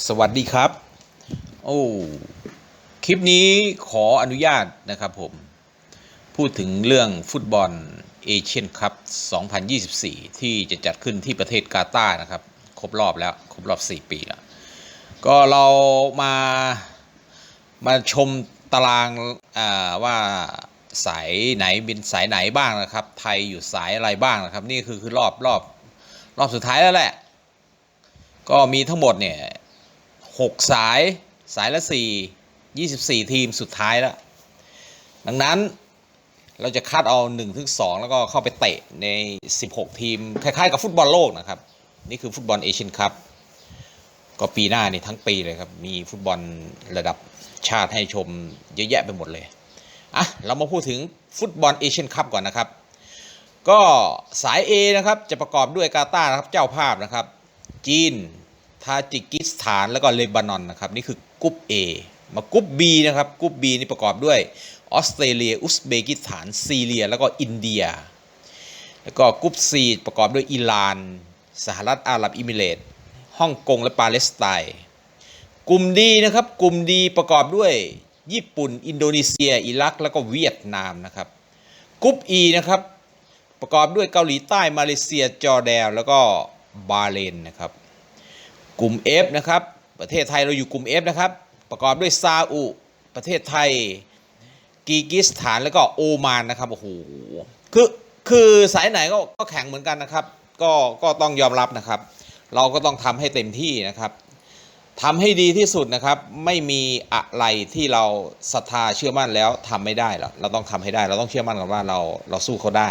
สวัสดีครับ โอ้คลิปนี้ขออนุญาตนะครับผม พูดถึงเรื่องฟุตบอลเอเชียนคัพ 2024 ที่จะจัดขึ้นที่ประเทศกาตาร์นะครับ ครบรอบแล้ว ครบรอบ 4 ปีแล้ว ก็เรามามาชมตารางาว่าสายไหนเป็นสายไหนบ้างนะครับ ไทยอยู่สายอะไรบ้างนะครับ นี่คือคือรอบรอบรอบสุดท้ายแล้วแหละ ก็มีทั้งหมดเนี่ย หกสายสายละสี่ยี่สิบสี่ทีมสุดท้ายแล้ว ดังนั้นเราจะคัดเอา1นถึงสแล้วก็เข้าไปเตะใน 16 ทีม คล้าย ๆ กับฟุตบอลโลกนะครับ นี่คือฟุตบอลเอเชียนคัพก็ปีหน้านี่ทั้งปีเลยครับ มีฟุตบอลระดับชาติให้ชมเยอะแยะไปหมดเลยอะเรามาพูดถึงฟุตบอลเอเชียนคัพก่อนนะครับ ก็สาย A นะครับจะประกอบด้วยกาตาร์นะครับเจ้าภาพนะครับ จีน ทาจิกิสถานแล้วก็เลบานอนนะครับนี่คือกรุ๊ป A มากรุ๊ป B นะครับกรุ๊ป B นี่ประกอบด้วยออสเตรเลีย อุซเบกิสถาน ซีเรีย แล้วก็อินเดีย แล้วก็กรุ๊ป C ประกอบด้วยอิหร่าน สหรัฐอาหรับอิมิเรตฮ่องกงและปาเลสไตน์กลุ่มดีนะครับกลุ่มดีประกอบด้วยญี่ปุ่น อินโดนีเซีย อิรัก แล้วก็เวียดนามนะครับกรุ๊ป E นะครับประกอบด้วยเกาหลีใต้มาเลเซียจอร์แดนแล้วก็บาห์เรนนะครับ กลุ่ม F นะครับ ประเทศไทยเราอยู่กลุ่ม F นะครับ ประกอบด้วยซาอุประเทศไทยกีกิสถานแล้วก็โอมานนะครับโอ้โหคือคือสายไหนก็ก็แข่งเหมือนกันนะครับ ก็ก็ต้องยอมรับนะครับ เราก็ต้องทำให้เต็มที่นะครับทำให้ดีที่สุดนะครับ ไม่มีอะไรที่เราศรัทธาเชื่อมั่นแล้วทำไม่ได้หรอกเราต้องทำให้ได้ เราต้องเชื่อมั่นกันว่าเราเราสู้เขาได้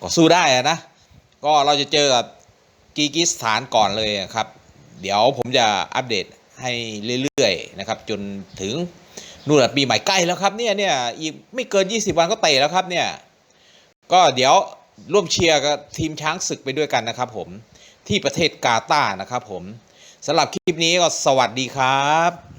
ก็สู้ได้นะ ก็เราจะเจอกับกีกิสถานก่อนเลยครับ เดี๋ยวผมจะอัปเดตให้เรื่อยๆนะครับ จนถึงนู่นปีใหม่ใกล้แล้วครับเนี่ยเนี่ยอีกไม่เกิน 20 วันก็เตะแล้วครับเนี่ยก็เดี๋ยวร่วมเชียร์กับทีมช้างศึกไปด้วยกันนะครับผมที่ประเทศกาตาร์นะครับผมสำหรับคลิปนี้ก็สวัสดีครับ